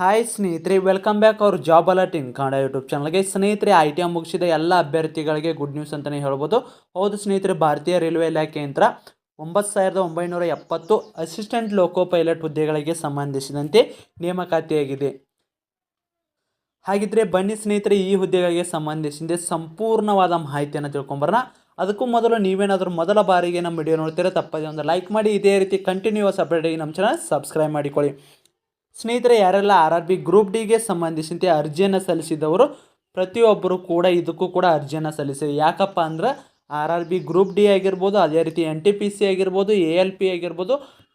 Hi ಸ್ನೇಹಿತರೆ welcome back ಅವ್ರ job alert in Kannada YouTube ಚಾನಲ್ಗೆ ಸ್ನೇಹಿತರೆ ಐ ಟಿ ಎಂ ಮುಗಿಸಿದ ಎಲ್ಲ ಅಭ್ಯರ್ಥಿಗಳಿಗೆ ಗುಡ್ ನ್ಯೂಸ್ ಅಂತಲೇ ಹೇಳ್ಬೋದು. ಹೌದು ಸ್ನೇಹಿತರೆ, ಭಾರತೀಯ ರೈಲ್ವೆ ಇಲಾಖೆಯಿಂದ ಒಂಬತ್ತು ಸಾವಿರದ ಒಂಬೈನೂರ ಎಪ್ಪತ್ತು ಅಸಿಸ್ಟೆಂಟ್ ಲೋಕೋ ಪೈಲಟ್ ಹುದ್ದೆಗಳಿಗೆ ಸಂಬಂಧಿಸಿದಂತೆ ನೇಮಕಾತಿಯಾಗಿದೆ. ಹಾಗಿದ್ರೆ ಬನ್ನಿ ಸ್ನೇಹಿತರೆ, ಈ ಹುದ್ದೆಗಳಿಗೆ ಸಂಬಂಧಿಸಿದಂತೆ ಸಂಪೂರ್ಣವಾದ ಮಾಹಿತಿಯನ್ನು ತಿಳ್ಕೊಂಬರೋಣ. ಅದಕ್ಕೂ ಮೊದಲು ನೀವೇನಾದರೂ ಮೊದಲ ಬಾರಿಗೆ ನಮ್ಮ ವಿಡಿಯೋ ನೋಡ್ತೀರಾ ತಪ್ಪದೆ ಒಂದು ಲೈಕ್ ಮಾಡಿ. ಇದೇ ರೀತಿ ಕಂಟಿನ್ಯೂಸ್ ಅಪ್ಡೇಟಿಗೆ ನಮ್ಮ ಚಾನಲ್ ಸಬ್ಸ್ಕ್ರೈಬ್ ಮಾಡಿಕೊಳ್ಳಿ. ಸ್ನೇಹಿತರೆ, ಯಾರೆಲ್ಲ ಆರ್ ಆರ್ ಬಿ ಗ್ರೂಪ್ ಡಿಗೆ ಸಂಬಂಧಿಸಿದಂತೆ ಅರ್ಜಿಯನ್ನು ಸಲ್ಲಿಸಿದವರು, ಪ್ರತಿಯೊಬ್ಬರು ಕೂಡ ಇದಕ್ಕೂ ಕೂಡ ಅರ್ಜಿಯನ್ನು ಸಲ್ಲಿಸಿ ಯಾಕಪ್ಪ ಅಂದ್ರೆ R R B group D ಆಗಿರ್ಬೋದು, ಅದೇ ರೀತಿ ಎನ್ ಟಿ ಪಿ ಸಿ ಆಗಿರ್ಬೋದು ಎ ಎಲ್ ಪಿ ಆಗಿರ್ಬೋದು,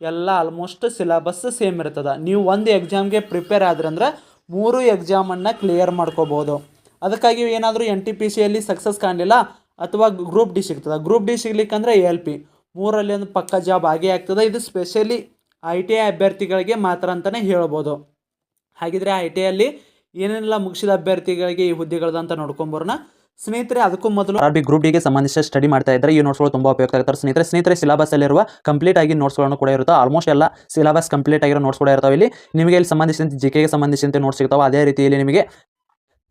ಎಲ್ಲ ಆಲ್ಮೋಸ್ಟ್ ಸಿಲೆಬಸ್ ಸೇಮ್ ಇರ್ತದೆ. ನೀವು ಒಂದು ಎಕ್ಸಾಮ್ಗೆ ಪ್ರಿಪೇರ್ ಆದ್ರಂದ್ರೆ ಮೂರು ಎಕ್ಸಾಮನ್ನು ಕ್ಲಿಯರ್ ಮಾಡ್ಕೋಬೋದು. ಅದಕ್ಕಾಗಿ ಏನಾದರೂ ಎನ್ ಟಿ ಪಿ ಸಿಯಲ್ಲಿ ಸಕ್ಸಸ್ ಕಾಣಲಿಲ್ಲ, ಅಥವಾ ಗ್ರೂಪ್ ಡಿ ಸಿಗ್ತದೆ. ಗ್ರೂಪ್ ಡಿ ಸಿಗ್ಲಿಕ್ಕಂದ್ರೆ ಎ ಎಲ್ ಪಿ ಮೂರಲ್ಲಿ ಒಂದು ಪಕ್ಕ ಜಾಬ್ ಆಗೇ ಆಗ್ತದೆ. ಇದು ಸ್ಪೆಷಲಿ ಐ ಟಿ ಐ ಅಭ್ಯರ್ಥಿಗಳಿಗೆ ಮಾತ್ರ ಅಂತಲೇ ಹೇಳ್ಬೋದು. ಹಾಗಿದ್ರೆ ಐ ಟಿ ಐಯಲ್ಲಿ ಏನೆಲ್ಲ ಮುಗಿಸಿದ ಅಭ್ಯರ್ಥಿಗಳಿಗೆ ಈ ಹುದ್ದೆಗಳದ ಅಂತ ನೋಡ್ಕೊಂಬರೋಣ ಸ್ನೇಹಿತರೆ, ಅದಕ್ಕೂ ಮೊದಲು ಆರ್ ಬಿ ಗ್ರೂಪ್ ಡಿಗೆ ಸಂಬಂಧಿಸಿದ ಸ್ಟಡಿ ಮಾಡ್ತಾ ಇದ್ದಾರೆ ಈ ನೋಟ್ಸ್ಗಳು ತುಂಬ ಉಪಯುಕ್ತ ಆಗ್ತಾರೆ. ಸ್ನೇಹಿತರೆ ಸ್ನೇಹಿತರೆ ಸಿಲಬಸಲ್ಲಿರುವ ಕಂಪ್ಲೀಟ್ ಆಗಿ ನೋಟ್ಸ್ಗಳನ್ನು ಕೂಡ ಇರುತ್ತೆ. ಆಲ್ಮೋಸ್ಟ್ ಎಲ್ಲ ಸಿಲಬಸ್ ಕಂಪ್ಲೀಟ್ ಆಗಿರೋ ನೋಟ್ಸ್ ಕೂಡ ಇರ್ತಾವೆ ಇಲ್ಲಿ. ನಿಮಗೆ ಇಲ್ಲಿ ಸಂಬಂಧಿಸಿದಂತೆ ಜಿ ಕೆಗೆ ಸಂಬಂಧಿಸಿದಂತೆ ನೋಟ್ಸ್ ಸಿಗ್ತಾವೆ. ಅದೇ ರೀತಿಯಲ್ಲಿ ನಿಮಗೆ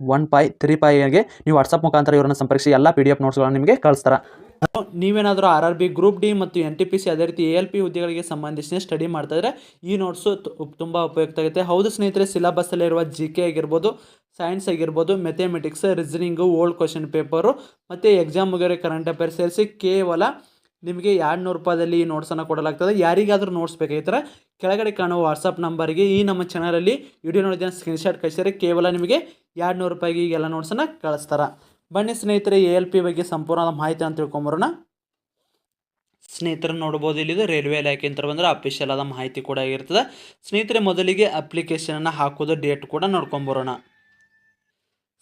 one five three ಪೈಗೆ ನೀವು ವಾಟ್ಸಪ್ ಮುಖಾಂತರ ಇವರನ್ನು ಸಂಪರ್ಕಿಸಿ, ಎಲ್ಲ ಪಿ ಡಿ ಎಫ್ ನೋಟ್ಸ್ಗಳನ್ನು ನಿಮಗೆ ಕಳಿಸ್ತಾರೆ. ನೀವೇನಾದರೂ R R B group D ಮತ್ತು ಎನ್ ಟಿ ಪಿ ಸಿ ಅದೇ ರೀತಿ ಎ ಎಲ್ ಪಿ ಹುದ್ದೆಗಳಿಗೆ ಸಂಬಂಧಿಸಿದ ಸ್ಟಡಿ ಮಾಡ್ತಾ ಇದ್ರೆ ಈ ನೋಟ್ಸು ತುಂಬ ಉಪಯುಕ್ತ ಆಗುತ್ತೆ. ಹೌದು ಸ್ನೇಹಿತರೆ ಸಿಲಬಸ್ಸಲ್ಲಿರುವ ಜಿ ಕೆ ಆಗಿರ್ಬೋದು ಸೈನ್ಸ್ ಆಗಿರ್ಬೋದು mathematics reasoning old question paper ಮತ್ತು ಎಕ್ಸಾಮ್ ಮುಗಿಯೋ ಕರೆಂಟ್ ಅಫೇರ್ಸ್ ಸೇರಿಸಿ ಕೇವಲ ನಿಮಗೆ ಎರಡು ನೂರು ರೂಪಾಯಿದಲ್ಲಿ ಈ ನೋಟ್ಸನ್ನು ಕೊಡಲಾಗ್ತದೆ. ಯಾರಿಗಾದರೂ ನೋಟ್ಸ್ ಬೇಕಾಗಿದ್ದರೆ ಕೆಳಗಡೆ ಕಾಣುವ ವಾಟ್ಸಪ್ ನಂಬರಿಗೆ ಈ ನಮ್ಮ ಚಾನಲಲ್ಲಿ ವಿಡಿಯೋ ನೋಡಿದ ಸ್ಕ್ರೀನ್ಶಾಟ್ ಕಳಿಸಿದರೆ ಕೇವಲ ನಿಮಗೆ ಎರಡು ನೂರು ರೂಪಾಯಿಗೆ ಈಗೆಲ್ಲ ನೋಟ್ಸನ್ನು ಕಳಿಸ್ತಾರೆ. ಬನ್ನಿ ಸ್ನೇಹಿತರೆ ಎ ಎಲ್ ಪಿ ಬಗ್ಗೆ ಸಂಪೂರ್ಣವಾದ ಮಾಹಿತಿ ಅಂತ ತಿಳ್ಕೊಂಬರೋಣ. ಸ್ನೇಹಿತರು ನೋಡ್ಬೋದು. ಇಲ್ಲಿದು ರೈಲ್ವೆ ಇಲಾಖೆ ಅಂತ ಬಂದರೆ ಅಫಿಷಿಯಲ್ ಆದ ಮಾಹಿತಿ ಕೂಡ ಆಗಿರ್ತದೆ. ಸ್ನೇಹಿತರೆ, ಮೊದಲಿಗೆ ಅಪ್ಲಿಕೇಶನನ್ನು ಹಾಕೋದು ಡೇಟ್ ಕೂಡ ನೋಡ್ಕೊಂಬರೋಣ.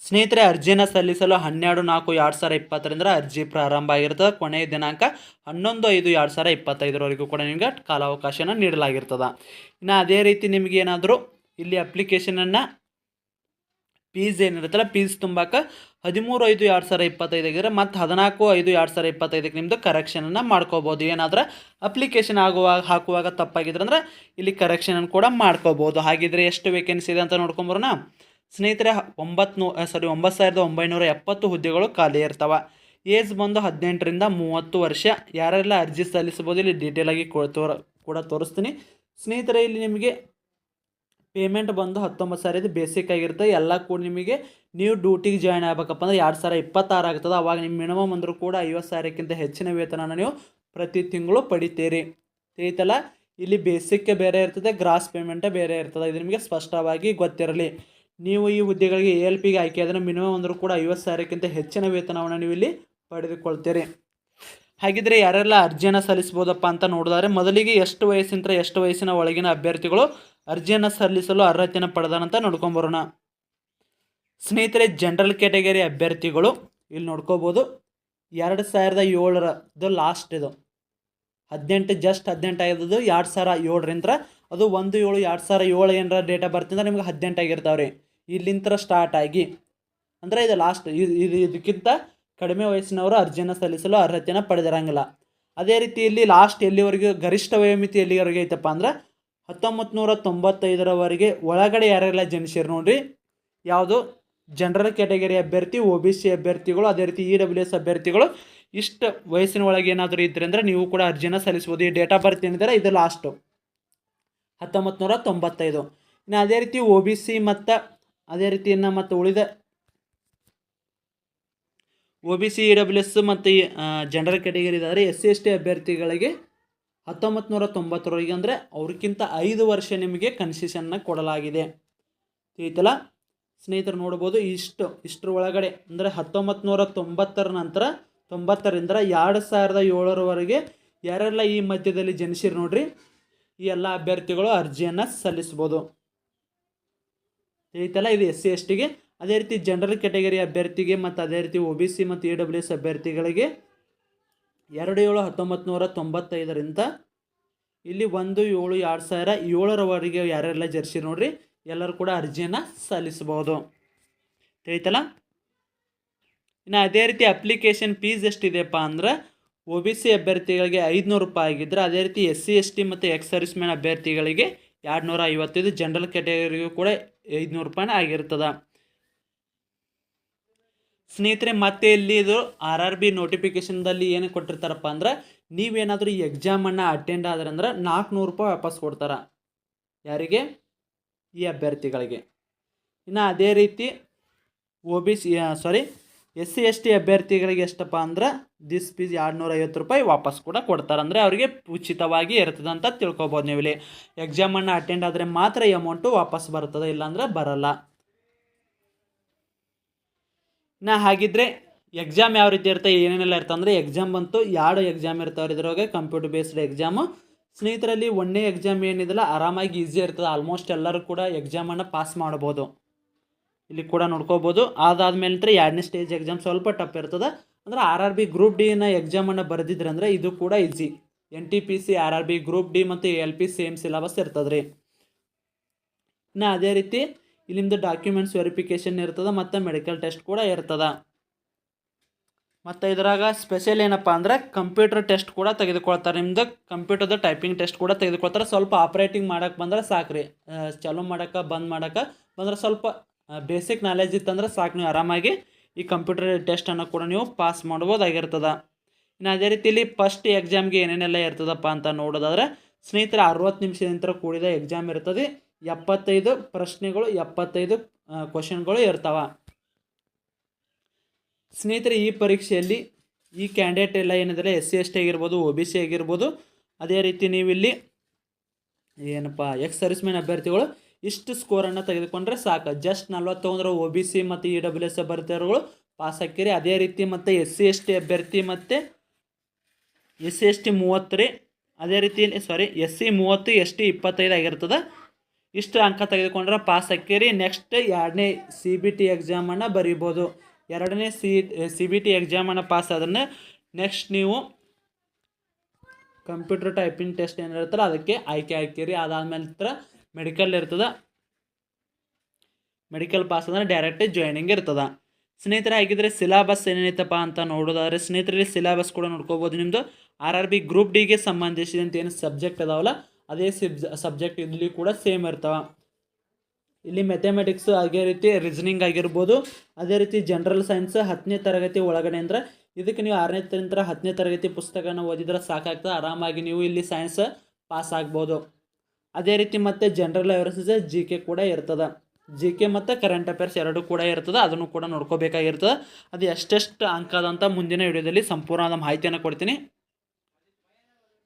ಸ್ನೇಹಿತರೆ, ಅರ್ಜಿಯನ್ನು ಸಲ್ಲಿಸಲು ಹನ್ನೆರಡು ನಾಲ್ಕು ಎರಡು ಸಾವಿರ ಇಪ್ಪತ್ತರಿಂದ ಅರ್ಜಿ ಪ್ರಾರಂಭ ಆಗಿರ್ತದೆ. ಕೊನೆಯ ದಿನಾಂಕ ಹನ್ನೊಂದು ಐದು ಎರಡು ಸಾವಿರ ಇಪ್ಪತ್ತೈದರವರೆಗೂ ಕೂಡ ನಿಮಗೆ ಕಾಲಾವಕಾಶನ ನೀಡಲಾಗಿರ್ತದೆ. ಇನ್ನು ಅದೇ ರೀತಿ ನಿಮಗೆ ಏನಾದರೂ ಇಲ್ಲಿ ಅಪ್ಲಿಕೇಶನನ್ನು ಫೀಸ್ ಏನಿರುತ್ತಲ್ಲ ಫೀಸ್ ತುಂಬಾಕ ಹದಿಮೂರು ಐದು ಎರಡು ಸಾವಿರ ಇಪ್ಪತ್ತೈದಾಗಿದ್ರೆ ಮತ್ತು ಹದಿನಾಲ್ಕು ಐದು ಎರಡು ಸಾವಿರ ಇಪ್ಪತ್ತೈದಕ್ಕೆ ನಿಮ್ಮದು ಕರೆಕ್ಷನನ್ನು ಮಾಡ್ಕೋಬೋದು. ಏನಾದ್ರೆ ಅಪ್ಲಿಕೇಶನ್ ಆಗುವಾಗ ಹಾಕುವಾಗ ತಪ್ಪಾಗಿದ್ರೆ ಅಂದ್ರೆ ಇಲ್ಲಿ ಕರೆಕ್ಷನನ್ನು ಕೂಡ ಮಾಡ್ಕೋಬೋದು. ಹಾಗಿದ್ರೆ ಎಷ್ಟು ವೇಕೆನ್ಸಿ ಇದೆ ಅಂತ ನೋಡ್ಕೊಂಬರೋಣ ಸ್ನೇಹಿತರೆ, ಒಂಬತ್ತು ನೂ ಸಾರಿ ಒಂಬತ್ತು ಸಾವಿರದ ಒಂಬೈನೂರ ಎಪ್ಪತ್ತು ಹುದ್ದೆಗಳು ಖಾಲಿ ಇರ್ತವೆ. ಏಜ್ ಬಂದು ಹದಿನೆಂಟರಿಂದ ಮೂವತ್ತು ವರ್ಷ. ಯಾರೆಲ್ಲ ಅರ್ಜಿ ಸಲ್ಲಿಸ್ಬೋದು ಇಲ್ಲಿ ಡೀಟೇಲಾಗಿ ತೋರ ಕೂಡ ತೋರಿಸ್ತೀನಿ. ಸ್ನೇಹಿತರೆ, ಇಲ್ಲಿ ನಿಮಗೆ ಪೇಮೆಂಟ್ ಬಂದು ಹತ್ತೊಂಬತ್ತು ಸಾವಿರದ ಬೇಸಿಕ್ ಆಗಿರ್ತದೆ ಎಲ್ಲ ಕೂಡ ನಿಮಗೆ ನೀವು ಡ್ಯೂಟಿಗೆ ಜಾಯ್ನ್ ಆಗಬೇಕಪ್ಪ ಅಂದ್ರೆ ಎರಡು ಸಾವಿರ ಇಪ್ಪತ್ತಾರು ಆಗ್ತದೆ. ಅವಾಗ ನಿಮ್ಮ ಮಿನಿಮಮ್ ಅಂದರೂ ಕೂಡ ಐವತ್ತು ಸಾವಿರಕ್ಕಿಂತ ಹೆಚ್ಚಿನ ವೇತನನ ನೀವು ಪ್ರತಿ ತಿಂಗಳು ಪಡಿತೀರಿ. ತಿಳಿತಲ್ಲ ಇಲ್ಲಿ ಬೇಸಿಕ್ಕೆ ಬೇರೆ ಇರ್ತದೆ ಗ್ರಾಸ್ ಪೇಮೆಂಟೇ ಬೇರೆ ಇರ್ತದೆ. ಇದು ನಿಮಗೆ ಸ್ಪಷ್ಟವಾಗಿ ಗೊತ್ತಿರಲಿ. ನೀವು ಈ ಹುದ್ದೆಗಳಿಗೆ ಎ ಎಲ್ ಪಿಗೆ ಆಯ್ಕೆ ಆದರೆ ಮಿನಿಮಮ್ ಅಂದರೂ ಕೂಡ ಐವತ್ತು ಸಾವಿರಕ್ಕಿಂತ ಹೆಚ್ಚಿನ ವೇತನವನ್ನು ನೀವು ಇಲ್ಲಿ ಪಡೆದುಕೊಳ್ತೀರಿ. ಹಾಗಿದ್ರೆ ಯಾರೆಲ್ಲ ಅರ್ಜಿಯನ್ನು ಸಲ್ಲಿಸ್ಬೋದಪ್ಪ ಅಂತ ನೋಡಿದರೆ ಮೊದಲಿಗೆ ಎಷ್ಟು ವಯಸ್ಸಿಂದ ಎಷ್ಟು ವಯಸ್ಸಿನ ಒಳಗಿನ ಅಭ್ಯರ್ಥಿಗಳು ಅರ್ಜಿಯನ್ನು ಸಲ್ಲಿಸಲು ಅರ್ಹತೆಯನ್ನು ಪಡೆದಾನಂತ ನೋಡ್ಕೊಂಬರೋಣ ಸ್ನೇಹಿತರೆ ಜನರಲ್ ಕ್ಯಾಟಗರಿ ಅಭ್ಯರ್ಥಿಗಳು ಇಲ್ಲಿ ನೋಡ್ಕೋಬೋದು. ಎರಡು ಸಾವಿರದ ಏಳರದ್ದು ಲಾಸ್ಟ್ ಇದು. ಹದಿನೆಂಟು ಜಸ್ಟ್ ಹದಿನೆಂಟು ಆಗಿದ್ದು ಎರಡು ಸಾವಿರ ಏಳರಿಂದ, ಅದು ಒಂದು ಏಳು ಎರಡು ಸಾವಿರ ಏಳು ಏನರ ಡೇಟಾ ಆಫ್ ಬರ್ತ್ ಅಂದ್ರೆ ನಿಮ್ಗೆ ಹದಿನೆಂಟು ಇಲ್ಲಿಂದ ಸ್ಟಾರ್ಟ್ ಆಗಿ, ಅಂದರೆ ಇದು ಲಾಸ್ಟ್ ಇದು ಇದಕ್ಕಿಂತ ಕಡಿಮೆ ವಯಸ್ಸಿನವರು ಅರ್ಜಿಯನ್ನು ಸಲ್ಲಿಸಲು ಅರ್ಹತೆಯನ್ನು ಪಡೆದಿರಂಗಿಲ್ಲ. ಅದೇ ರೀತಿ ಇಲ್ಲಿ ಲಾಸ್ಟ್ ಎಲ್ಲಿವರೆಗೂ ಗರಿಷ್ಠ ವಯೋಮಿತಿ ಎಲ್ಲಿವರೆಗೆ ಐತಪ್ಪ ಅಂದ್ರೆ ಹತ್ತೊಂಬತ್ತು ನೂರ ತೊಂಬತ್ತೈದರವರೆಗೆ ಒಳಗಡೆ ಯಾರೆಲ್ಲ ಜನಿಸಿರು ನೋಡ್ರಿ, ಯಾವುದು ಜನರಲ್ ಕ್ಯಾಟಗರಿ ಅಭ್ಯರ್ಥಿ ಒ ಬಿ ಸಿ ಅಭ್ಯರ್ಥಿಗಳು, ಅದೇ ರೀತಿ ಇ ಡಬ್ಲ್ಯೂ ಎಸ್ ಅಭ್ಯರ್ಥಿಗಳು, ಇಷ್ಟು ವಯಸ್ಸಿನ ಒಳಗೆ ಏನಾದರೂ ಇದ್ರೆ ಅಂದರೆ ನೀವು ಕೂಡ ಅರ್ಜಿನ ಸಲ್ಲಿಸ್ಬೋದು ಈ ಡೇಟ್ ಆಫ್ ಬರ್ತ್ ಏನಿದ್ದಾರೆ ಇದು ಲಾಸ್ಟು ಹತ್ತೊಂಬತ್ತು ನೂರ ತೊಂಬತ್ತೈದು ಇನ್ನು ಅದೇ ರೀತಿ ಒ ಬಿ ಸಿ ಮತ್ತು ಅದೇ ರೀತಿ ಇನ್ನು ಮತ್ತು ಉಳಿದ O B C E W S ಮತ್ತು ಜನರಲ್ ಕ್ಯಾಟಗರಿ ಇದಾದರೆ ಎಸ್ ಸಿ ಎಸ್ ಟಿ ಅಭ್ಯರ್ಥಿಗಳಿಗೆ ಹತ್ತೊಂಬತ್ತು ನೂರ ತೊಂಬತ್ತರವರೆಗೆ ಅಂದರೆ ಅವ್ರಿಗಿಂತ ಐದು ವರ್ಷ ನಿಮಗೆ ಕನ್ಸೆಷನ್ನ ಕೊಡಲಾಗಿದೆ. ತಿಳಿತಲ್ಲ? ಸ್ನೇಹಿತರು ನೋಡ್ಬೋದು ಇಷ್ಟು, ಇಷ್ಟರ ಒಳಗಡೆ ಅಂದರೆ ಹತ್ತೊಂಬತ್ತು ನೂರ ತೊಂಬತ್ತರ ನಂತರ, ತೊಂಬತ್ತರಿಂದ ಎರಡು ಸಾವಿರದ ಏಳರವರೆಗೆ ಯಾರೆಲ್ಲ ಈ ಮಧ್ಯದಲ್ಲಿ ಜನಿಸಿರು ನೋಡ್ರಿ? ಈ ಎಲ್ಲ ಅಭ್ಯರ್ಥಿಗಳು ಅರ್ಜಿಯನ್ನು ಸಲ್ಲಿಸ್ಬೋದು ತಿಳಿತಲ್ಲ ಇದು ಎಸ್ ಸಿ ಎಸ್ ಟಿಗೆ ಅದೇ ರೀತಿ ಜನರಲ್ ಕ್ಯಾಟಗರಿ ಅಭ್ಯರ್ಥಿಗೆ ಮತ್ತು ಅದೇ ರೀತಿ ಒ ಬಿ ಸಿ ಮತ್ತು ಇ ಡಬ್ಲ್ಯೂ ಎಸ್ ಅಭ್ಯರ್ಥಿಗಳಿಗೆ ಎರಡು ಏಳು ಹತ್ತೊಂಬತ್ತು ನೂರ ತೊಂಬತ್ತೈದರಿಂದ ಇಲ್ಲಿ ಒಂದು ಏಳು ಎರಡು ಸಾವಿರ ಏಳರವರೆಗೆ ಯಾರೆಲ್ಲ ಜರ್ಸಿ ನೋಡ್ರಿ, ಎಲ್ಲರೂ ಕೂಡ ಅರ್ಜಿಯನ್ನು ಸಲ್ಲಿಸಬಹುದು. ತಿಳಿತಲ್ಲ? ಇನ್ನು ಅದೇ ರೀತಿ ಅಪ್ಲಿಕೇಶನ್ ಫೀಸ್ ಎಷ್ಟಿದೆಯಪ್ಪ ಅಂದ್ರೆ ಒ ಬಿ ಸಿ ಅಭ್ಯರ್ಥಿಗಳಿಗೆ ಐದುನೂರು ರೂಪಾಯಿ ಆಗಿದ್ದರೆ ಅದೇ ರೀತಿ ಎಸ್ ಸಿ ಎಸ್ ಟಿ ಮತ್ತು ಎಕ್ಸ್ ಸರ್ವಿಸ್ ಮ್ಯಾನ್ ಅಭ್ಯರ್ಥಿಗಳಿಗೆ ಎರಡು ನೂರ ಐವತ್ತೈದು ಜನರಲ್ ಕ್ಯಾಟಗರಿಗೂ ಕೂಡ ಐದುನೂರು ರೂಪಾಯಿ ಆಗಿರ್ತದೆ. ಸ್ನೇಹಿತರೆ, ಮತ್ತೆ ಇಲ್ಲಿ ಇದು ಆರ್ ಆರ್ ಬಿ ನೋಟಿಫಿಕೇಶನ್ದಲ್ಲಿ ಏನು ಕೊಟ್ಟಿರ್ತಾರಪ್ಪ ಅಂದ್ರೆ, ನೀವೇನಾದರೂ ಈ ಎಕ್ಸಾಮನ್ನು ಅಟೆಂಡ್ ಆದ್ರೆ ಅಂದ್ರೆ ನಾಲ್ಕುನೂರು ರೂಪಾಯಿ ವಾಪಸ್ ಕೊಡ್ತಾರೆ ಯಾರಿಗೆ? ಈ ಅಭ್ಯರ್ಥಿಗಳಿಗೆ. ಇನ್ನು ಅದೇ ರೀತಿ O B C sorry S C S T ಅಭ್ಯರ್ಥಿಗಳಿಗೆ ಎಷ್ಟಪ್ಪ ಅಂದ್ರೆ ದಿಸ್ ಫೀಸ್ ಎರಡು ಐವತ್ತು ರೂಪಾಯಿ ವಾಪಸ್ ಕೂಡ ಕೊಡ್ತಾರೆ. ಅಂದರೆ ಅವರಿಗೆ ಉಚಿತವಾಗಿ ಇರ್ತದೆ ಅಂತ ತಿಳ್ಕೊಬೋದು ನೀವು ಇಲ್ಲಿ ಎಕ್ಸಾಮನ್ನು ಅಟೆಂಡ್ ಆದರೆ ಮಾತ್ರ ಈ ಅಮೌಂಟು ವಾಪಸ್ ಬರ್ತದೆ ಇಲ್ಲಾಂದ್ರೆ ಬರಲ್ಲ. ನಾ ಹಾಗಿದ್ರೆ ಎಕ್ಸಾಮ್ ಯಾವ ರೀತಿ ಇರುತ್ತೆ, ಏನೇನೆಲ್ಲ ಇರ್ತದೆ ಅಂದರೆ ಎಕ್ಸಾಮ್ ಬಂತು ಎರಡು ಎಕ್ಸಾಮ್ ಇರ್ತಾವ್ರಿ ಇದ್ರೊಳಗೆ ಕಂಪ್ಯೂಟರ್ ಬೇಸ್ಡ್ ಎಕ್ಸಾಮು ಸ್ನೇಹಿತರಲ್ಲಿ ಒಂದೇ ಎಕ್ಸಾಮ್ ಏನಿದೆಲ್ಲ, ಆರಾಮಾಗಿ ಈಸಿ ಇರ್ತದೆ ಆಲ್ಮೋಸ್ಟ್ ಎಲ್ಲರೂ ಕೂಡ ಎಕ್ಸಾಮನ್ನು ಪಾಸ್ ಮಾಡ್ಬೋದು. ಇಲ್ಲಿ ಕೂಡ ನೋಡ್ಕೋಬೋದು. ಅದಾದಮೇಲೆ ನಂತರ ಎರಡನೇ ಸ್ಟೇಜ್ ಎಕ್ಸಾಮ್ ಸ್ವಲ್ಪ ಟಫ್ ಇರ್ತದೆ. ಅಂದ್ರೆ ಆರ್ ಆರ್ ಬಿ ಗ್ರೂಪ್ ಡಿನ ಎಕ್ಸಾಮನ್ನು ಬರೆದಿದ್ರೆ ಅಂದರೆ ಇದು ಕೂಡ easy N T P C R R B group D ಮತ್ತು ಎಲ್ ಪಿ ಸೇಮ್ ಸಿಲೆಬಸ್ ಇರ್ತದೆ ರೀ ಇನ್ನು ಅದೇ ರೀತಿ ಇಲ್ಲಿಂದ ಡಾಕ್ಯುಮೆಂಟ್ಸ್ ವೆರಿಫಿಕೇಷನ್ ಇರ್ತದೆ, ಮತ್ತು ಮೆಡಿಕಲ್ ಟೆಸ್ಟ್ ಕೂಡ ಇರ್ತದೆ. ಮತ್ತು ಇದ್ರಾಗ ಸ್ಪೆಷಲ್ ಏನಪ್ಪ ಅಂದ್ರೆ ಕಂಪ್ಯೂಟರ್ ಟೆಸ್ಟ್ ಕೂಡ ತೆಗೆದುಕೊಳ್ತಾರೆ. ನಿಮ್ದು ಕಂಪ್ಯೂಟರ್ದ ಟೈಪಿಂಗ್ ಟೆಸ್ಟ್ ಕೂಡ ತೆಗೆದುಕೊಳ್ತಾರೆ. ಸ್ವಲ್ಪ ಆಪ್ರೇಟಿಂಗ್ ಮಾಡಕ್ಕೆ ಬಂದ್ರೆ ರೀ ಚಾಲೂ ಮಾಡೋಕೆ, ಬಂದ್ ಮಾಡೋಕೆ ಬಂದ್ರೆ ಸ್ವಲ್ಪ ಬೇಸಿಕ್ ನಾಲೆಜ್ ಇತ್ತಂದ್ರೆ ಸಾಕು ನೀವು ಆರಾಮಾಗಿ ಈ ಕಂಪ್ಯೂಟರ್ ಟೆಸ್ಟನ್ನು ಕೂಡ ನೀವು ಪಾಸ್ ಮಾಡ್ಬೋದಾಗಿರ್ತದೆ. ಇನ್ನು ಅದೇ ರೀತಿಲಿ ಫಸ್ಟ್ ಎಕ್ಸಾಮ್ಗೆ ಏನೇನೆಲ್ಲ ಇರ್ತದಪ್ಪ ಅಂತ ನೋಡೋದಾದ್ರೆ, ಸ್ನೇಹಿತರೆ ಅರವತ್ತು ನಿಮಿಷದಿಂದ ಕೂಡಿದ ಎಕ್ಸಾಮ್ ಇರ್ತದೆ. ಎಪ್ಪತ್ತೈದು ಪ್ರಶ್ನೆಗಳು, ಎಪ್ಪತ್ತೈದು ಕ್ವಶನ್ಗಳು ಇರ್ತಾವ. ಸ್ನೇಹಿತರೆ ಈ ಪರೀಕ್ಷೆಯಲ್ಲಿ ಈ ಕ್ಯಾಂಡಿಡೇಟ್ ಎಲ್ಲ ಏನಿದ್ರೆ ಎಸ್ ಸಿ ಎಸ್ ಟಿ ಆಗಿರ್ಬೋದು ಒ ಬಿ ಸಿ ಆಗಿರ್ಬೋದು, ಅದೇ ರೀತಿ ನೀವಿಲ್ಲಿ ಏನಪ್ಪ ಎಕ್ಸ್ ಸರ್ವಿಸ್ಮೆನ್ ಅಭ್ಯರ್ಥಿಗಳು ಇಷ್ಟು ಸ್ಕೋರನ್ನು ತೆಗೆದುಕೊಂಡ್ರೆ ಸಾಕು. ಜಸ್ಟ್ ನಲ್ವತ್ತೊಂದರ ಒ ಬಿ ಸಿ ಮತ್ತು ಇ ಡಬ್ಲ್ಯೂ ಎಸ್ ಅಭ್ಯರ್ಥಿಗಳು ಪಾಸ್ ಹಾಕಿರಿ ಅದೇ ರೀತಿ ಮತ್ತು ಎಸ್ ಸಿ ಎಸ್ ಟಿ ಅಭ್ಯರ್ಥಿ ಮತ್ತು ಎಸ್ ಸಿ ಎಸ್ ಟಿ ಮೂವತ್ತು ರೀ. ಅದೇ ರೀತಿ ಸಾರಿ ಎಸ್ ಸಿ ಮೂವತ್ತು ಎಸ್ ಟಿ ಇಪ್ಪತ್ತೈದು ಆಗಿರ್ತದೆ. ಇಷ್ಟು ಅಂಕ ತೆಗೆದುಕೊಂಡ್ರೆ ಪಾಸ್ ಹಾಕಿರಿ ನೆಕ್ಸ್ಟ್ ಎರಡನೇ ಸಿ ಬಿ ಟಿ ಎಕ್ಸಾಮನ್ನು ಬರೀಬೋದು. ಎರಡನೇ ಸಿ ಸಿ ಬಿ ಟಿ ಎಕ್ಸಾಮನ್ನು ಪಾಸ್ ಆದ್ರೆ ನೆಕ್ಸ್ಟ್ ನೀವು ಕಂಪ್ಯೂಟರ್ ಟೈಪಿಂಗ್ ಟೆಸ್ಟ್ ಏನಿರುತ್ತಲ್ಲ, ಅದಕ್ಕೆ ಆಯ್ಕೆ ಹಾಕಿರಿ ಅದಾದ್ಮೇಲೆ ಹತ್ರ ಮೆಡಿಕಲ್ ಇರ್ತದೆ. ಮೆಡಿಕಲ್ ಪಾಸ್ ಅಂದ್ರೆ ಡೈರೆಕ್ಟ್ ಜಾಯ್ನಿಂಗ್ ಇರ್ತದೆ. ಸ್ನೇಹಿತರೆ, ಹಾಗಿದ್ರೆ ಸಿಲಾಬಸ್ ಏನೇನೈತಪ್ಪ ಅಂತ ನೋಡೋದಾದ್ರೆ ಸ್ನೇಹಿತರಲ್ಲಿ ಸಿಲಾಬಸ್ ಕೂಡ ನೋಡ್ಕೋಬೋದು. ನಿಮ್ಮದು ಆರ್ ಆರ್ ಬಿ ಗ್ರೂಪ್ ಡಿಗೆ ಸಂಬಂಧಿಸಿದಂತೆ ಏನು ಸಬ್ಜೆಕ್ಟ್ ಅದಾವಲ್ಲ, ಅದೇ ಸಿಬ್ ಸಬ್ಜೆಕ್ಟ್ ಇಲ್ಲಿ ಕೂಡ ಸೇಮ್ ಇರ್ತಾವೆ. ಇಲ್ಲಿ ಮೆಥಮೆಟಿಕ್ಸ್ ಅದೇ ರೀತಿ ರೀಸನಿಂಗ್ ಆಗಿರ್ಬೋದು. ಅದೇ ರೀತಿ ಜನರಲ್ ಸೈನ್ಸ್ ಹತ್ತನೇ ತರಗತಿ ಒಳಗಡೆ ಅಂದ್ರೆ ಇದಕ್ಕೆ ನೀವು ಆರನೇ ನಂತರ ಹತ್ತನೇ ತರಗತಿ ಪುಸ್ತಕನ ಓದಿದ್ರೆ ಸಾಕಾಗ್ತದೆ. ಆರಾಮಾಗಿ ನೀವು ಇಲ್ಲಿ ಸೈನ್ಸ್ ಪಾಸ್ ಆಗ್ಬೋದು. ಅದೇ ರೀತಿ ಮತ್ತು ಜನರಲ್ ಅವೇರ್ನೆಸ್ ಜಿ ಕೆ ಕೂಡ ಇರ್ತದೆ. ಜಿ ಕೆ ಮತ್ತು ಕರೆಂಟ್ ಅಫೇರ್ಸ್ ಎರಡು ಕೂಡ ಇರ್ತದೆ, ಅದನ್ನು ಕೂಡ ನೋಡ್ಕೋಬೇಕಾಗಿರ್ತದೆ. ಅದು ಎಷ್ಟೆಷ್ಟು ಅಂಕ ಅದಂತ ಮುಂದಿನ ವಿಡಿಯೋದಲ್ಲಿ ಸಂಪೂರ್ಣವಾದ ಮಾಹಿತಿಯನ್ನು ಕೊಡ್ತೀನಿ.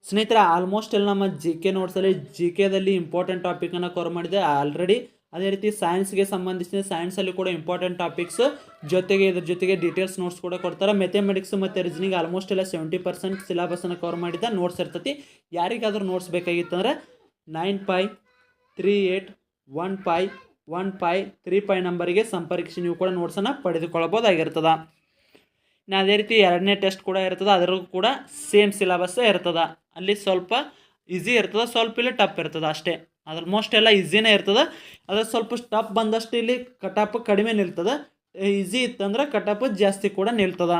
ಸ್ನೇಹಿತರೆ ಆಲ್ಮೋಸ್ಟ್ ಎಲ್ಲ ನಮ್ಮ ಜಿ ಕೆ ನೋಟ್ಸಲ್ಲಿ ಜಿ ಕೆದಲ್ಲಿ ಇಂಪಾರ್ಟೆಂಟ್ ಟಾಪಿಕನ್ನು ಕವರ್ ಮಾಡಿದೆ ಆಲ್ರೆಡಿ ಅದೇ ರೀತಿ ಸೈನ್ಸ್ಗೆ ಸಂಬಂಧಿಸಿದ ಸೈನ್ಸಲ್ಲಿ ಕೂಡ ಇಂಪಾರ್ಟೆಂಟ್ ಟಾಪಿಕ್ಸ್ ಜೊತೆಗೆ ಇದ್ರ ಜೊತೆಗೆ ಡೀಟೇಲ್ಸ್ ನೋಟ್ಸ್ ಕೂಡ ಕೊಡ್ತಾರೆ. ಮೆಥಮೆಟಿಕ್ಸ್ ಮತ್ತು ರೀಸನಿಂಗ್ ಆಲ್ಮೋಸ್ಟ್ ಎಲ್ಲ ಸೆವೆಂಟಿ ಪರ್ಸೆಂಟ್ ಸಿಲೆಬಸನ್ನು ಕವರ್ ಮಾಡಿದ ನೋಟ್ಸ್ ಇರ್ತತಿ. ಯಾರಿಗಾದ್ರೂ notes ಬೇಕಾಗಿತ್ತಂದ್ರೆ nine five three eight one five one five three five ನಂಬರಿಗೆ ಸಂಪರ್ಕಿಸಿ, ನೀವು ಕೂಡ ನೋಟ್ಸನ್ನು ಪಡೆದುಕೊಳ್ಳಬೋದಾಗಿರ್ತದೆ ಇನ್ನು ಅದೇ ರೀತಿ ಎರಡನೇ ಟೆಸ್ಟ್ ಕೂಡ ಇರ್ತದೆ ಅದರಲ್ಲೂ ಕೂಡ ಸೇಮ್ ಸಿಲೆಬಸ್ಸೇ ಇರ್ತದೆ ಅಲ್ಲಿ ಸ್ವಲ್ಪ ಈಸಿ ಇರ್ತದೆ, ಸ್ವಲ್ಪ ಇಲ್ಲಿ ಟಫ್ ಇರ್ತದೆ ಅಷ್ಟೇ. ಆಲ್ಮೋಸ್ಟ್ ಎಲ್ಲ ಈಸಿನೇ ಇರ್ತದೆ. ಅದ್ರ ಸ್ವಲ್ಪ ಟಫ್ ಬಂದಷ್ಟು ಇಲ್ಲಿ ಕಟಾಪ್ ಕಡಿಮೆ ನಿಲ್ತದೆ. ಈಸಿ ಇತ್ತಂದ್ರೆ ಕಟಾಪ್ ಜಾಸ್ತಿ ಕೂಡ ನಿಲ್ತದೆ.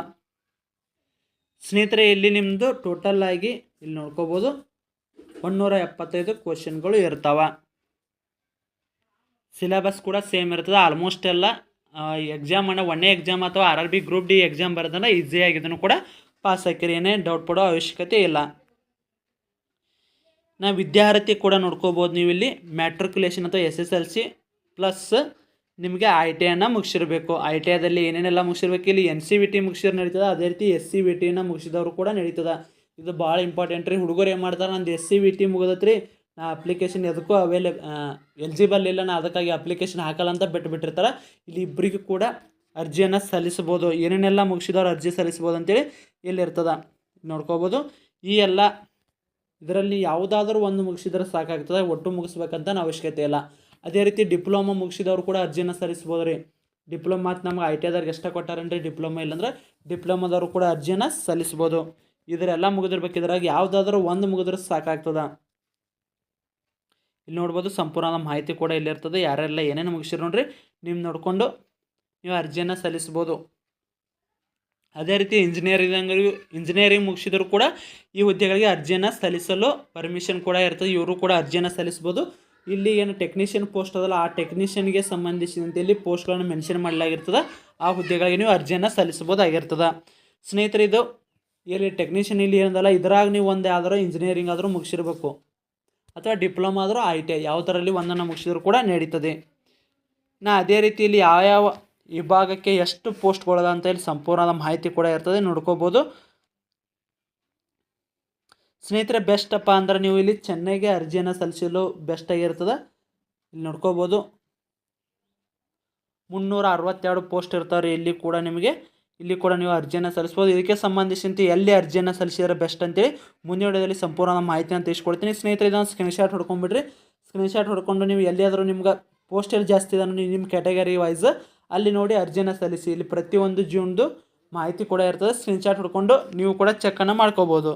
ಸ್ನೇಹಿತರೆ, ಇಲ್ಲಿ ನಿಮ್ಮದು ಟೋಟಲ್ ಆಗಿ ಇಲ್ಲಿ ನೋಡ್ಕೋಬೋದು. ಒಂದೂರ ಎಪ್ಪತ್ತೈದು ಕ್ವಶನ್ಗಳು ಇರ್ತಾವ. ಸಿಲೆಬಸ್ ಕೂಡ ಸೇಮ್ ಇರ್ತದೆ. ಆಲ್ಮೋಸ್ಟ್ ಎಲ್ಲ ಎಕ್ಸಾಮ್ ಅನ್ನ ಒಂದೇ ಎಕ್ಸಾಮ್ ಅಥವಾ R R B group D exam ಬರೋದನ್ನ ಈಸಿಯಾಗಿದ್ದನ್ನು ಕೂಡ ಪಾಸ್ ಹಾಕಿರಿ. ಏನೇ ಡೌಟ್ ಪಡೋ ಅವಶ್ಯಕತೆ ಇಲ್ಲ. ನಾ ವಿದ್ಯಾರ್ಥಿ ಕೂಡ ನೋಡ್ಕೋಬೋದು ನೀವು ಇಲ್ಲಿ ಮ್ಯಾಟ್ರಿಕ್ಯುಲೇಷನ್ ಅಥವಾ S S L C plus ನಿಮಗೆ ಐ ಟಿ ಐನ ಮುಗಿಸಿರಬೇಕು. ಐ ಟಿ ಐದಲ್ಲಿ ಏನೇನೆಲ್ಲ ಮುಗಿಸಿರ್ಬೇಕು? ಇಲ್ಲಿ ಎನ್ ಸಿ ವಿ ಟಿ ಮುಗಿಸಿದ್ರೆ ನಡೀತದೆ. ಅದೇ ರೀತಿ ಎಸ್ ಸಿ ವಿ ಟಿನ ಮುಗಿಸಿದವರು ಕೂಡ ನಡೀತದೆ. ಇದು ಭಾಳ ಇಂಪಾರ್ಟೆಂಟ್ ರೀ. ಹುಡುಗರು ಏನು ಮಾಡ್ತಾರೆ, ನಂದು ಎಸ್ ಸಿ ವಿ ಟಿ ಮುಗಿದತ್ರಿ. ನಾ ಅಪ್ಲಿಕೇಶನ್ ಎದಕ್ಕೂ ಅವೇಲೆ ಎಲಿಜಿಬಲ್ ಇಲ್ಲ, ನಾ ಅದಕ್ಕಾಗಿ ಅಪ್ಲಿಕೇಶನ್ ಹಾಕಲ್ಲ ಅಂತ ಬಿಟ್ಟು ಬಿಟ್ಟಿರ್ತಾರೆ ಇಲ್ಲಿ ಇಬ್ಬರಿಗೂ ಕೂಡ ಅರ್ಜಿಯನ್ನು ಸಲ್ಲಿಸ್ಬೋದು ಏನೇನೆಲ್ಲ ಮುಗಿಸಿದವ್ರು ಅರ್ಜಿ ಸಲ್ಲಿಸ್ಬೋದು ಅಂತೇಳಿ ಇಲ್ಲಿ ಇರ್ತದ ನೋಡ್ಕೋಬೋದು. ಈ ಎಲ್ಲ ಇದರಲ್ಲಿ ಯಾವುದಾದ್ರೂ ಒಂದು ಮುಗಿಸಿದ್ರೆ ಸಾಕಾಗ್ತದೆ. ಒಟ್ಟು ಮುಗಿಸ್ಬೇಕಂತ ಅವಶ್ಯಕತೆ ಇಲ್ಲ. ಅದೇ ರೀತಿ ಡಿಪ್ಲೊಮಾ ಮುಗಿಸಿದವ್ರು ಕೂಡ ಅರ್ಜಿಯನ್ನು ಸಲ್ಲಿಸ್ಬೋದು ರೀ. ಡಿಪ್ಲೊಮಾ ನಮ್ಗೆ ಐ ಟಿ ಎಷ್ಟ ರೀ ಡಿಪ್ಲೊಮಾ ಇಲ್ಲಾಂದ್ರೆ ಡಿಪ್ಲೊಮಾದವರು ಕೂಡ ಅರ್ಜಿಯನ್ನು ಸಲ್ಲಿಸ್ಬೋದು ಇದರೆಲ್ಲ ಮುಗಿದಿರ್ಬೇಕು ಇದ್ರಾಗ ಯಾವುದಾದ್ರೂ ಒಂದು ಮುಗಿದ್ರೆ ಸಾಕಾಗ್ತದ. ಇಲ್ಲಿ ನೋಡ್ಬೋದು ಸಂಪೂರ್ಣ ಮಾಹಿತಿ ಕೂಡ ಇಲ್ಲಿ ಇರ್ತದೆ. ಯಾರೆಲ್ಲ ಏನೇನು ಮುಗಿಸಿರು ನೋಡ್ರಿ ನಿಮ್ಮ ನೋಡಿಕೊಂಡು ನೀವು ಅರ್ಜಿಯನ್ನು ಸಲ್ಲಿಸ್ಬೋದು. ಅದೇ ರೀತಿ ಇಂಜಿನಿಯರಿಂಗ್ ಇಂಜಿನಿಯರಿಂಗ್ ಮುಗಿಸಿದ್ರು ಕೂಡ ಈ ಹುದ್ದೆಗಳಿಗೆ ಅರ್ಜಿಯನ್ನು ಸಲ್ಲಿಸಲು ಪರ್ಮಿಷನ್ ಕೂಡ ಇರ್ತದೆ. ಇವರು ಕೂಡ ಅರ್ಜಿಯನ್ನು ಸಲ್ಲಿಸ್ಬೋದು. ಇಲ್ಲಿ ಏನು ಟೆಕ್ನಿಷಿಯನ್ ಪೋಸ್ಟ್ ಅದಲ್ಲ, ಆ ಟೆಕ್ನಿಷಿಯನ್ಗೆ ಸಂಬಂಧಿಸಿದಂತೆ ಇಲ್ಲಿ ಪೋಸ್ಟ್ಗಳನ್ನು ಮೆನ್ಷನ್ ಮಾಡಲಾಗಿರ್ತದೆ. ಆ ಹುದ್ದೆಗಳಿಗೆ ನೀವು ಅರ್ಜಿಯನ್ನು ಸಲ್ಲಿಸ್ಬೋದಾಗಿರ್ತದೆ. ಸ್ನೇಹಿತರೆ, ಇದು ಇಲ್ಲಿ ಟೆಕ್ನಿಷಿಯನ್ ಇಲ್ಲಿ ಏನದಲ್ಲ, ಇದ್ರಾಗ ನೀವು ಒಂದು ಯಾವ್ದಾರು ಇಂಜಿನಿಯರಿಂಗ್ ಆದರೂ ಮುಗಿಸಿರ್ಬೇಕು. ಅಥವಾ ಡಿಪ್ಲೊಮಾ ಆದರೂ ಐ ಟಿ ಐ ಯಾವುದರಲ್ಲಿ ಒಂದನ್ನು ಮುಗಿಸಿದ್ರು ಕೂಡ ನಡೀತದೆ. ನಾ ಅದೇ ರೀತಿ ಇಲ್ಲಿ ಯಾವ್ಯಾವ ವಿಭಾಗಕ್ಕೆ ಎಷ್ಟು ಪೋಸ್ಟ್ಗಳದ ಅಂತ ಇಲ್ಲಿ ಸಂಪೂರ್ಣದ ಮಾಹಿತಿ ಕೂಡ ಇರ್ತದೆ, ನೋಡ್ಕೋಬೋದು. ಸ್ನೇಹಿತರೆ ಬೆಸ್ಟ್ ಅಪ್ಪ ಅಂದ್ರೆ ನೀವು ಇಲ್ಲಿ ಚೆನ್ನೈಗೆ ಅರ್ಜಿಯನ್ನು ಸಲ್ಲಿಸಲು ಬೆಸ್ಟ್ ಆಗಿರ್ತದೆ. ಇಲ್ಲಿ ನೋಡ್ಕೋಬೋದು. ಮುನ್ನೂರ ಅರವತ್ತೆರಡು ಪೋಸ್ಟ್ ಇರ್ತಾವ್ರಿ, ಇಲ್ಲಿ ಕೂಡ ನಿಮಗೆ ಇಲ್ಲಿ ಕೂಡ ನೀವು ಅರ್ಜಿಯನ್ನು ಸಲ್ಲಿಸ್ಬೋದು. ಇದಕ್ಕೆ ಸಂಬಂಧಿಸಿದಂತೆ ಎಲ್ಲಿ ಅರ್ಜಿಯನ್ನು ಸಲ್ಲಿಸಿದರೆ ಬೆಸ್ಟ್ ಅಂತೇಳಿ ಮುಂದಿನ ವಿಡಿಯೋದಲ್ಲಿ ಸಂಪೂರ್ಣ ಮಾಹಿತಿಯನ್ನು ತಿಳಿಸ್ಕೊಡ್ತೀನಿ. ಸ್ನೇಹಿತರೆ, ಇದನ್ನು ಸ್ಕ್ರೀನ್ಶಾಟ್ ಹೊಡ್ಕೊಂಡ್ಬಿಡ್ರಿ. ಸ್ಕ್ರೀನ್ಶಾಟ್ ಹೊಡ್ಕೊಂಡು ನೀವು ಎಲ್ಲಿಯಾದರೂ ನಿಮ್ಗೆ ಪೋಸ್ಟಲ್ಲಿ ಜಾಸ್ತಿ ಇದನ್ನು ನೀವು ನಿಮ್ಮ ಕ್ಯಾಟಗರಿ ವೈಸ್ ಅಲ್ಲಿ ನೋಡಿ ಅರ್ಜಿಯನ್ನು ಸಲ್ಲಿಸಿ. ಇಲ್ಲಿ ಪ್ರತಿಯೊಂದು ಜೂನ್ದು ಮಾಹಿತಿ ಕೂಡ ಇರ್ತದೆ. ಸ್ಕ್ರೀನ್ಶಾಟ್ ಹೊಡ್ಕೊಂಡು ನೀವು ಕೂಡ ಚೆಕ್ಕನ್ನು ಮಾಡ್ಕೋಬೋದು.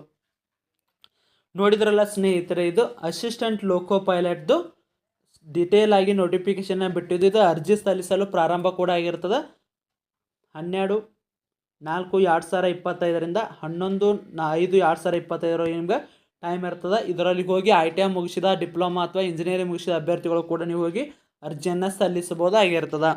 ನೋಡಿದ್ರಲ್ಲ ಸ್ನೇಹಿತರೆ, ಇದು ಅಸಿಸ್ಟೆಂಟ್ ಲೋಕೋ ಪೈಲಟ್ದು ಡಿಟೇಲ್ ಆಗಿ ನೋಟಿಫಿಕೇಶನ್ನ ಬಿಟ್ಟಿದ್ದು. ಇದು ಅರ್ಜಿ ಸಲ್ಲಿಸಲು ಪ್ರಾರಂಭ ಕೂಡ ಆಗಿರ್ತದೆ. ಹನ್ನೆರಡು ನಾಲ್ಕು ಎರಡು ಸಾವಿರ ಇಪ್ಪತ್ತೈದರಿಂದ ಹನ್ನೊಂದು ಐದು ಎರಡು ಸಾವಿರ ಇಪ್ಪತ್ತೈದರ ನಿಮ್ಗೆ ಟೈಮ್ ಇರ್ತದೆ. ಇದರಲ್ಲಿ ಹೋಗಿ ಐ ಟಿ ಐ ಮುಗಿಸಿದ ಡಿಪ್ಲೊಮಾ ಅಥವಾ ಇಂಜಿನಿಯರಿಂಗ್ ಮುಗಿಸಿದ ಅಭ್ಯರ್ಥಿಗಳು ಕೂಡ ನೀವು ಹೋಗಿ ಅರ್ಜಿಯನ್ನು ಸಲ್ಲಿಸಬಹುದಾಗಿರ್ತದೆ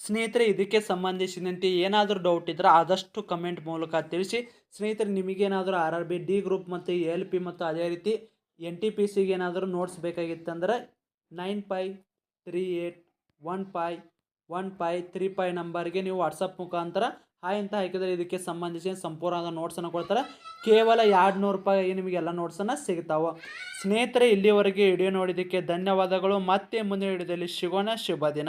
ಸ್ನೇಹಿತರೆ, ಇದಕ್ಕೆ ಸಂಬಂಧಿಸಿದಂತೆ ಏನಾದರೂ ಡೌಟ್ ಇದ್ದರೆ ಆದಷ್ಟು ಕಮೆಂಟ್ ಮೂಲಕ ತಿಳಿಸಿ. ಸ್ನೇಹಿತರೆ ನಿಮಗೇನಾದರೂ R R B D group ಮತ್ತು ಎಲ್ ಪಿ ಮತ್ತು ಅದೇ ರೀತಿ ಎನ್ ಟಿ ಪಿ ಸಿಗೆ ಏನಾದರೂ notes ಬೇಕಾಗಿತ್ತಂದ್ರೆ nine five three eight one five one five three five ನಂಬರ್ಗೆ ನೀವು ವಾಟ್ಸಪ್ ಮುಖಾಂತರ ಹಾಯ್ ಅಂತ ಹಾಕಿದರೆ ಇದಕ್ಕೆ ಸಂಬಂಧಿಸಿದ ಸಂಪೂರ್ಣವಾದ ನೋಟ್ಸನ್ನು ಕೊಡ್ತಾರೆ. ಕೇವಲ ಎರಡು ನೂರು ರೂಪಾಯಿ ನಿಮಗೆಲ್ಲ ನೋಟ್ಸನ್ನು ಸಿಗ್ತಾವೆ. ಸ್ನೇಹಿತರೆ ಇಲ್ಲಿವರೆಗೆ ವಿಡಿಯೋ ನೋಡಿದ್ದಕ್ಕೆ ಧನ್ಯವಾದಗಳು. ಮತ್ತೆ ಮುಂದಿನ ವಿಡಿಯೋದಲ್ಲಿ ಸಿಗೋಣ. ಶುಭ ದಿನ.